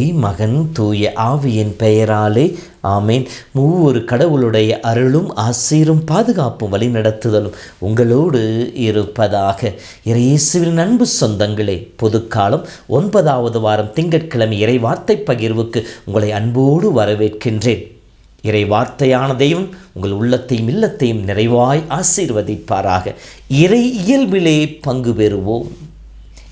மகன் தூய ஆவியின் பெயராலே ஆமேன். மூவொரு கடவுளுடைய அருளும் ஆசீரும் பாதுகாப்பும் வழிநடத்துதலும் உங்களோடு இருப்பதாக. இறையேசுவின் நண்பு சொந்தங்களே பொதுக்காலம் ஒன்பதாவது வாரம் திங்கட்கிழமை இறை வார்த்தை பகிர்வுக்கு உங்களை அன்போடு வரவேற்கின்றேன். இறை வார்த்தையான தெய்வம் உங்கள் உள்ளத்தையும் இல்லத்தையும் நிறைவாய் ஆசீர்வதிப்பாராக. இறை இயல்பிலே பங்கு பெறுவோம்.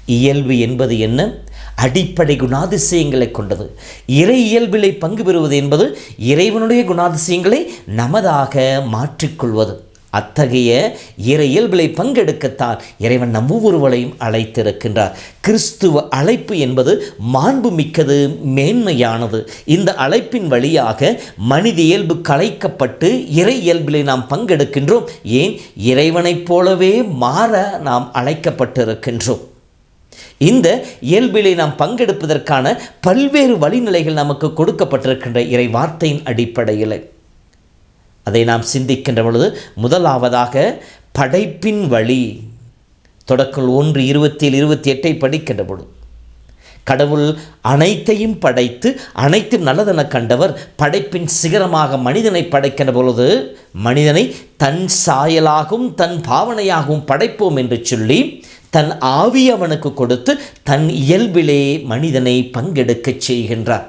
இயல்பு என்பது என்ன? அடிப்படை குணாதிசயங்களை கொண்டது. இறை இயல்பிலை பங்கு பெறுவது என்பது இறைவனுடைய குணாதிசயங்களை நமதாக மாற்றிக்கொள்வது. அத்தகைய இறை இயல்பிலை பங்கெடுக்கத்தான் இறைவன் நம் ஒவ்வொருவரையும் அழைத்திருக்கின்றார். கிறிஸ்துவ அழைப்பு என்பது மாண்பு மிக்கது மேன்மையானது. இந்த அழைப்பின் வழியாக மனித இயல்பு கலைக்கப்பட்டு இறை இயல்பிலே நாம் பங்கெடுக்கின்றோம். ஏன்? இறைவனைப் போலவே மாற நாம் அழைக்கப்பட்டிருக்கின்றோம். இந்த இயல்பிலே நாம் பங்கெடுப்பதற்கான பல்வேறு வழிநிலைகள் நமக்கு கொடுக்கப்பட்டிருக்கின்ற இறை வார்த்தையின் அடிப்படையில். அதை நாம் சிந்திக்கின்ற பொழுது முதலாவதாக படைப்பின் வழி. தொடக்கல் ஒன்று இருபத்தி இருபத்தி எட்டை படிக்கின்ற பொழுது. கடவுள் அனைத்தையும் படைத்து அனைத்தும் நல்லதென கண்டவர் படைப்பின் சிகரமாக மனிதனை படைக்கின்ற பொழுது மனிதனை தன் சாயலாகவும் தன் பாவனையாகவும் படைப்போம் என்று சொல்லி தன் ஆவி அவனுக்கு கொடுத்து தன் இயல்பிலே மனிதனை பங்கெடுக்கச் செய்கின்றார்.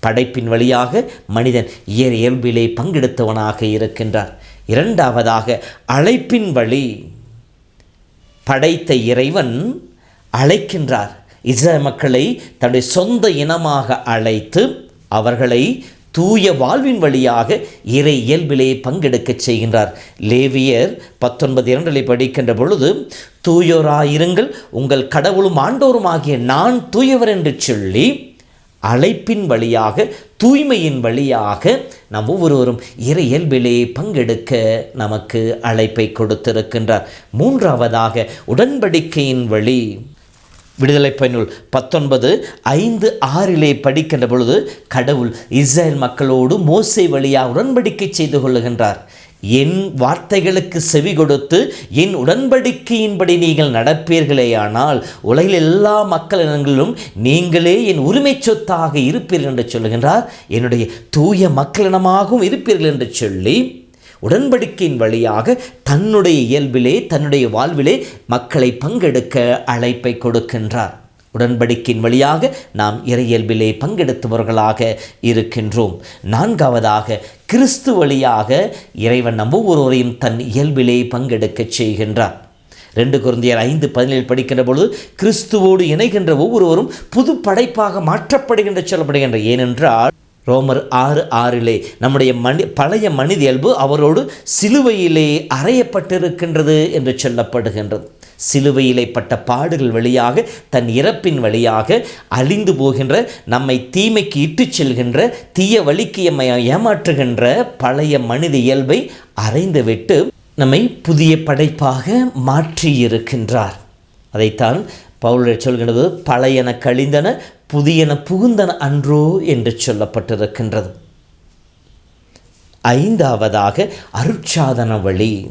படைப்பின் வழியாக மனிதன் இயற் இயல்பிலே பங்கெடுத்தவனாக இருக்கின்றார். இரண்டாவதாக அழைப்பின் வழி. படைத்த இறைவன் அழைக்கின்றார். இஸ்ரேல் மக்களை தன்னுடைய சொந்த இனமாக அழைத்து அவர்களை தூய வாழ்வின் வழியாக இறை இயல்பிலே பங்கெடுக்கச் செய்கின்றார். லேவியர் பத்தொன்பது இரண்டில் படிக்கின்ற பொழுது தூயோராயிருங்கள் உங்கள் கடவுளும் ஆண்டோருமாகிய நான் தூயவர் என்று சொல்லி அழைப்பின் வழியாக தூய்மையின் வழியாக நாம் ஒவ்வொருவரும் இறை இயல்பிலே பங்கெடுக்க நமக்கு அழைப்பை கொடுத்திருக்கின்றார். மூன்றாவதாக உடன்படிக்கையின் வழி. விடுதலை பயனுள் பத்தொன்பது ஐந்து ஆறிலே படிக்கின்ற பொழுது கடவுள் இஸ்ரேல் மக்களோடு மோசை வழியாக உடன்படிக்கை செய்து கொள்ளுகின்றார். என் வார்த்தைகளுக்கு செவி கொடுத்து என் உடன்படிக்கையின்படி நீங்கள் நடப்பீர்களேயானால் உலகில் எல்லா மக்களிடங்களிலும் நீங்களே என் உரிமை சொத்தாக இருப்பீர்கள் என்று சொல்லுகின்றார். என்னுடைய தூய மக்களினமாகவும் இருப்பீர்கள் என்று சொல்லி உடன்படிக்கையின் வழியாக தன்னுடைய இயல்பிலே தன்னுடைய வாழ்விலே மக்களை பங்கெடுக்க அழைப்பை கொடுக்கின்றார். உடன்படிக்கையின் வழியாக நாம் இறையியல்பிலே பங்கெடுத்தவர்களாக இருக்கின்றோம். நான்காவதாக கிறிஸ்து வழியாக இறைவன் நம்ம ஒவ்வொருவரையும் தன் இயல்பிலே பங்கெடுக்கச் செய்கின்றார். ரெண்டு குருந்தியர் ஐந்து பதினேழு படிக்கின்ற பொழுது கிறிஸ்துவோடு இணைகின்ற ஒவ்வொருவரும் புது படைப்பாக மாற்றப்படுகின்ற சொல்லப்படுகின்ற. ஏனென்றால் ரோமர் ஆறு ஆறிலே நம்முடைய மனி பழைய மனித இயல்பு அவரோடு சிலுவையிலே அறையப்பட்டிருக்கின்றது என்று சொல்லப்படுகின்றது. சிலுவையிலே பட்ட பாடுகள் வழியாக தன் இறப்பின் வழியாக அழிந்து போகின்ற நம்மை தீமைக்கு இட்டுச் செல்கின்ற தீய வழிக்கு எம்மை ஏமாற்றுகின்ற பழைய மனித இயல்பை அறைந்துவிட்டு நம்மை புதிய படைப்பாக மாற்றியிருக்கின்றார். அதைத்தான் பவுலர் சொல்கின்றது பழையன கழிந்தன புதியன புகுந்தன அன்றோ என்று சொல்லப்பட்டிருக்கின்றது. ஐந்தாவதாக அருட்சாதன வழி.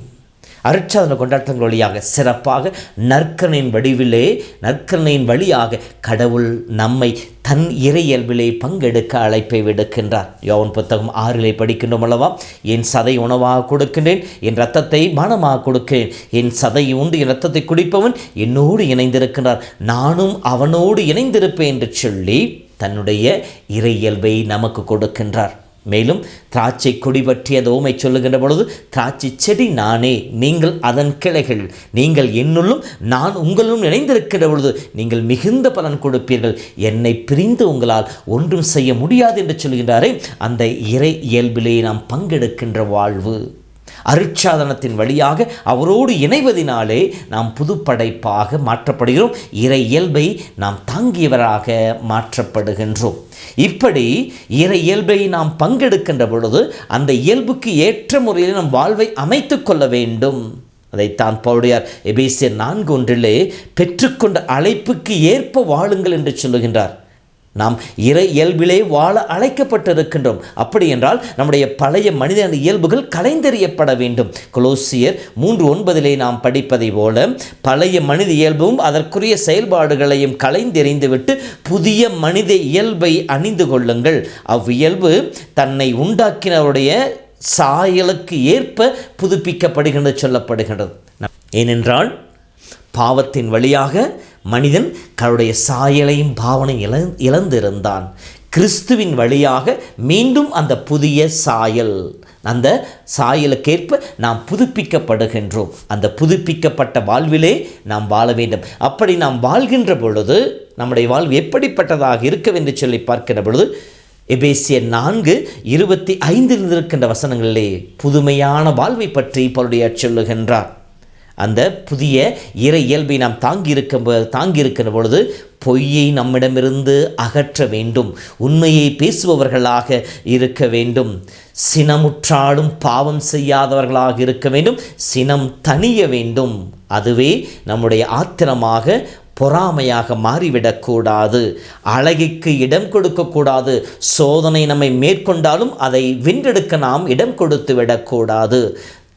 அருட்சாதன கொண்டாட்டங்கள் வழியாக சிறப்பாக நற்கனின் வடிவிலே நற்கனின் வழியாக கடவுள் நம்மை தன் இறை இயல்பிலே பங்கெடுக்க அழைப்பை விடுக்கின்றார். யோவன் புத்தகம் ஆறிலே படிக்கின்றோம் அல்லவா? என் சதை உணவாக கொடுக்கின்றேன் என் ரத்தத்தை பானமாக கொடுக்கிறேன். என் சதை உண்டு என் ரத்தத்தை குடிப்பவன் என்னோடு இணைந்திருக்கின்றார். நானும் அவனோடு இணைந்திருப்பேன் என்று சொல்லி தன்னுடைய இறை இயல்பை நமக்கு கொடுக்கின்றார். மேலும் திராட்சை கொடி பற்றி அந்த ஓமை சொல்லுகின்ற பொழுது திராட்சை செடி நானே நீங்கள் அதன் கிளைகள் நீங்கள் என்னுள்ளும் நான் உங்களும் இணைந்திருக்கிற பொழுது நீங்கள் மிகுந்த பலன் கொடுப்பீர்கள். என்னை பிரிந்து உங்களால் ஒன்றும் செய்ய முடியாது என்று சொல்கின்றாரே அந்த இறை இயல்பிலேயே நாம் பங்கெடுக்கின்ற வாழ்வு. அருட்சாதனத்தின் வழியாக அவரோடு இணைவதினாலே நாம் புதுப்படைப்பாக மாற்றப்படுகிறோம். இறை இயல்பை நாம் தாங்கியவராக மாற்றப்படுகின்றோம். இப்படி இறை இயல்பை நாம் பங்கெடுக்கின்ற பொழுது அந்த இயல்புக்கு ஏற்ற முறையில் நம் வாழ்வை அமைத்து கொள்ள வேண்டும். அதைத்தான் பவுடையார் எபேசியர் நான்கு ஒன்றிலே பெற்றுக்கொண்ட அழைப்புக்கு ஏற்ப வாழுங்கள் என்று சொல்லுகின்றார். நாம் இறை இயல்பிலே வாழ அழைக்கப்பட்டிருக்கின்றோம். அப்படி என்றால் நம்முடைய பழைய மனித இயல்புகள் கலைந்தெறியப்பட வேண்டும். கொலோசியர் மூன்று ஒன்பதிலே நாம் படிப்பதை போல பழைய மனித இயல்பும் அதற்குரிய செயல்பாடுகளையும் கலைந்தெறிந்துவிட்டு புதிய மனித இயல்பை அணிந்து கொள்ளுங்கள். அவ்வியல்பு தன்னை உண்டாக்கினருடைய சாயலுக்கு ஏற்ப புதுப்பிக்கப்படுகின்றது சொல்லப்படுகின்றது. ஏனென்றால் பாவத்தின் வழியாக மனிதன் தன்னுடைய சாயலையும் பாவனையும் இழந்திருந்தான். கிறிஸ்துவின் வழியாக மீண்டும் அந்த புதிய சாயல் அந்த சாயலுக்கேற்ப நாம் புதுப்பிக்கப்படுகின்றோம். அந்த புதுப்பிக்கப்பட்ட வாழ்விலே நாம் வாழ வேண்டும். அப்படி நாம் வாழ்கின்ற பொழுது நம்முடைய வாழ்வு எப்படிப்பட்டதாக இருக்கவென்று சொல்லி பார்க்கிற பொழுது எபேசிய நான்கு இருபத்தி ஐந்தில் இருக்கின்ற வசனங்களிலே புதுமையான வாழ்வை பற்றி பலருடைய சொல்லுகின்றார். அந்த புதிய இறை இயல்பை நாம் தாங்கியிருக்க தாங்கியிருக்கிற பொழுது பொய்யை நம்மிடமிருந்து அகற்ற வேண்டும் உண்மையை பேசுபவர்களாக இருக்க வேண்டும் சினமுற்றாலும் பாவம் செய்யாதவர்களாக இருக்க வேண்டும் சினம் தணிய வேண்டும். அதுவே நம்முடைய ஆத்திரமாக பொறாமையாக மாறிவிடக்கூடாது. அழகிற்கு இடம் கொடுக்கக்கூடாது. சோதனை நம்மை மேற்கொண்டாலும் அதை வென்றெடுக்க நாம் இடம் கொடுத்து விடக்கூடாது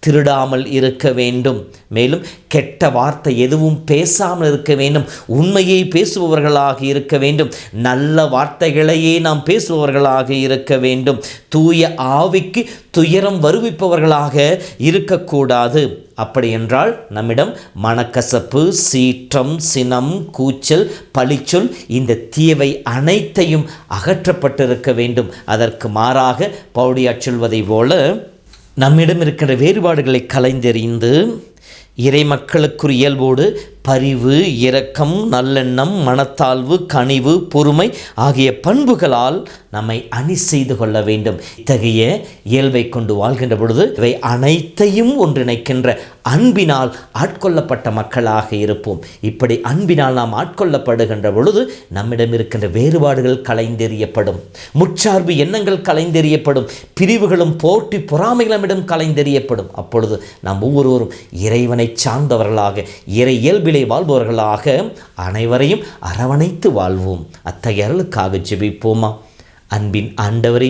திருடாமல் இருக்க வேண்டும். மேலும் கெட்ட வார்த்தை எதுவும் பேசாமல் இருக்க வேண்டும். உண்மையை பேசுபவர்களாக இருக்க வேண்டும். நல்ல வார்த்தைகளையே நாம் பேசுபவர்களாக இருக்க வேண்டும். தூய ஆவிக்கு துயரம் வருவிப்பவர்களாக இருக்கக்கூடாது. அப்படி என்றால் நம்மிடம் மனக்கசப்பு சீற்றம் சினம் கூச்சல் பழிச்சொல் இந்த தீவை அனைத்தையும் அகற்றப்பட்டிருக்க வேண்டும். அதற்கு மாறாக பவுடியாச் சொல்வதை போல நம்மிடம் இருக்கின்ற வேறுபாடுகளை கலைந்தெறிந்து இறை மக்களுக்குரிய இயல்போடு பரிவு இரக்கம் நல்லெண்ணம் மனத்தாழ்வு கனிவு பொறுமை ஆகிய பண்புகளால் நம்மை அணி செய்து கொள்ள வேண்டும். இத்தகைய இயல்பை கொண்டு வாழ்கின்ற பொழுது இவை அனைத்தையும் ஒன்றிணைக்கின்ற அன்பினால் ஆட்கொள்ளப்பட்ட மக்களாக இருப்போம். இப்படி அன்பினால் நாம் ஆட்கொள்ளப்படுகின்ற பொழுது நம்மிடம் இருக்கின்ற வேறுபாடுகள் கலைந்தெறியப்படும். முற்சார்பு எண்ணங்கள் கலைந்தெறியப்படும். பிரிவுகளும் போட்டி பொறாமைகள் நம்மிடம் கலைந்தெறியப்படும். அப்பொழுது நாம் ஒவ்வொருவரும் இறைவனை சார்ந்தவர்களாக இறை இயல்பில் அன்பிலே வாழ்பவர்களாக அனைவரையும் அரவணைத்து வாழ்வோம். அத்தகைய அருளுக்காக ஜெபிப்போமா? அன்பின் ஆண்டவரே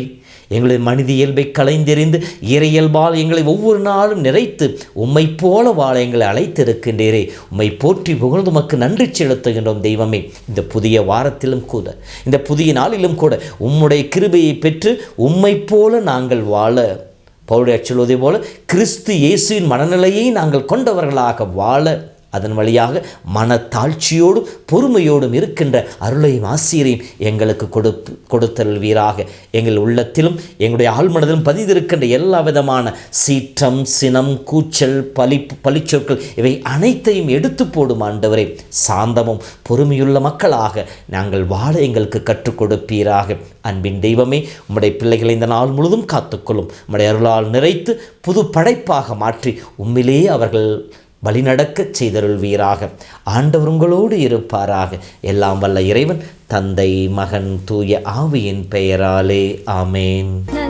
எங்களுடைய மனித இயல்பை கலைந்தெறிந்து இறையல்பால் எங்களை ஒவ்வொரு நாளும் நிறைத்து உம்மை போல வாழ எங்களை அழைத்திருக்கின்றீரே. உம்மை போற்றி புகழ்ந்து உமக்கு நன்றி செலுத்துகின்றோம் தெய்வமே. இந்த புதிய வாரத்திலும் கூட இந்த புதிய நாளிலும் கூட உம்முடைய கிருபையை பெற்று உம்மை போல நாங்கள் வாழ பவுடைய சொல்வதை போல கிறிஸ்து இயேசுவின் மனநிலையை நாங்கள் கொண்டவர்களாக வாழ அதன் வழியாக மனத்தாழ்ச்சியோடும் பொறுமையோடும் இருக்கின்ற அருளையும் ஆசிரியரையும் எங்களுக்கு கொடுப்பு கொடுத்தல்வீராக எங்கள் உள்ளத்திலும் எங்களுடைய ஆழ்மனதிலும் பதிந்திருக்கின்ற எல்லா விதமான சீற்றம் சினம் கூச்சல் பலி பழிச்சொற்கள் இவை அனைத்தையும் எடுத்து போடும் ஆண்டவரே. சாந்தமும் பொறுமையுள்ள மக்களாக நாங்கள் வாழ எங்களுக்கு கற்றுக் கொடுப்பீராக. அன்பின் தெய்வமே உம்முடைய பிள்ளைகளை இந்த நாள் முழுதும் காத்துக்கொள்ளும். உம்முடைய அருளால் நிறைத்து புது படைப்பாக மாற்றி உண்மையிலேயே அவர்கள் வழிநடக்கச் செய்தருள்வீராக ஆண்டவர் உங்களோடு இருப்பாராக. எல்லாம் வல்ல இறைவன் தந்தை மகன் தூய ஆவியின் பெயராலே. ஆமேன்.